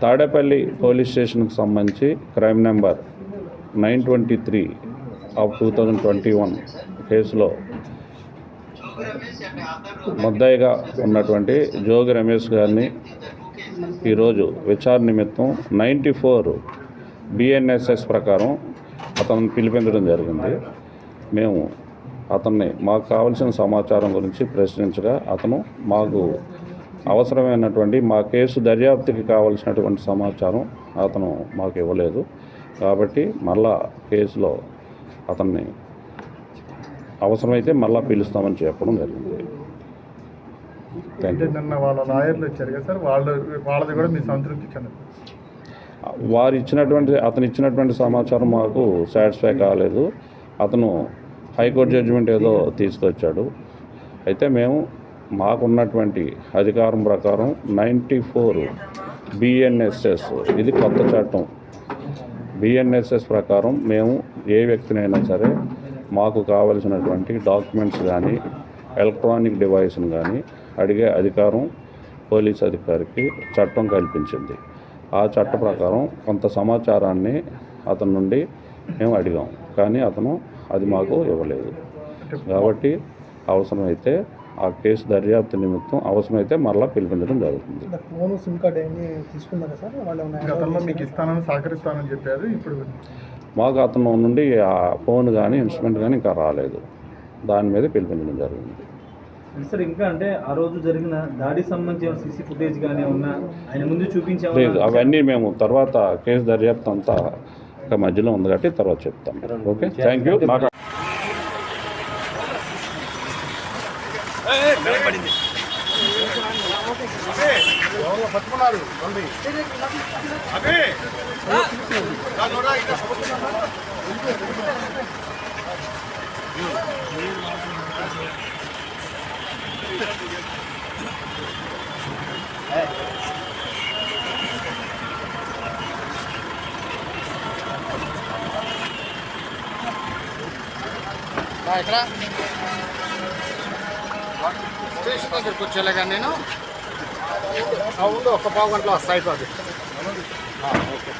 Tadepalli police స్టేషన్కు సంబంధించి crime number nine twenty three of two thousand twenty one కేసులో ముద్దాయిగా ఉన్నటువంటి జోగి రమేష్ గారిని ఈరోజు విచారణ నిమిత్తం నైంటీ ఫోర్ బిఎన్ఎస్ఎస్ ప్రకారం అతను పిలిపించడం జరిగింది. మేము అతన్ని మాకు కావలసిన సమాచారం గురించి ప్రశ్నించగా అతను మాకు అవసరమైనటువంటి మా కేసు దర్యాప్తుకి కావలసినటువంటి సమాచారం అతను మాకు ఇవ్వలేదు. కాబట్టి మళ్ళా కేసులో అతన్ని అవసరమైతే మళ్ళా పిలుస్తామని చెప్పడం జరిగింది. నిన్న వాళ్ళ లాయర్లు వచ్చారు కదా సార్ వాళ్ళ వాళ్ళది కూడా మీ సంతృప్తి చెందదు. వారు ఇచ్చినటువంటి అతను ఇచ్చినటువంటి సమాచారం మాకు సాటిస్ఫై కాలేదు. అతను హైకోర్టు జడ్జిమెంట్ ఏదో తీసుకొచ్చాడు. అయితే మేము మాకున్నటువంటి అధికారం ప్రకారం నైంటీ ఫోర్ బిఎన్ఎస్ఎస్ ఇది కొత్త చట్టం. బిఎన్ఎస్ఎస్ ప్రకారం మేము ఏ వ్యక్తినైనా సరే మాకు కావలసినటువంటి డాక్యుమెంట్స్ కానీ ఎలక్ట్రానిక్ డివైస్ని కానీ అడిగే అధికారం పోలీస్ అధికారికి చట్టం కల్పించింది. ఆ చట్ట ప్రకారం కొంత సమాచారాన్ని అతని నుండి మేము అడిగాం. కానీ అతను అది మాకు ఇవ్వలేదు. కాబట్టి అవసరమైతే ఆ కేసు దర్యాప్తు నిమిత్తం అవసరమైతే మరలా పిలిపించడం జరుగుతుంది. ఫోన్ సిమ్ కార్డ్ తీసుకున్నారా సార్? వాళ్ళు ఏమైనా గతంలో మీకు ఇస్తానని సహకరిస్తానని చెప్పారు ఇప్పుడు? మాకు అతను నుండి ఆ ఫోన్ కానీ ఇన్స్ట్రుమెంట్ కానీ ఇంకా రాలేదు. దాని మీద పిలిపించడం జరిగింది సార్ ఇంకా అంటే ఆ రోజు జరిగిన దాడికి సంబంధించిన సీసీ ఫుటేజ్ కానీ ఉన్నా ఆయన ముందు చూపించాము అవన్నీ మేము తర్వాత కేసు దర్యాప్తు అంతా ఇంకా మధ్యలో ఉంది కాబట్టి తర్వాత చెప్తాం. ఓకే? థ్యాంక్ యూ నాకు పట్టుకున్నారు ఇక్కడ. స్టేషన్ దగ్గరికి వచ్చేలా కానీ నేను. ఉండు ఒక పావు గంటలో వస్తాయి అది ఓకే.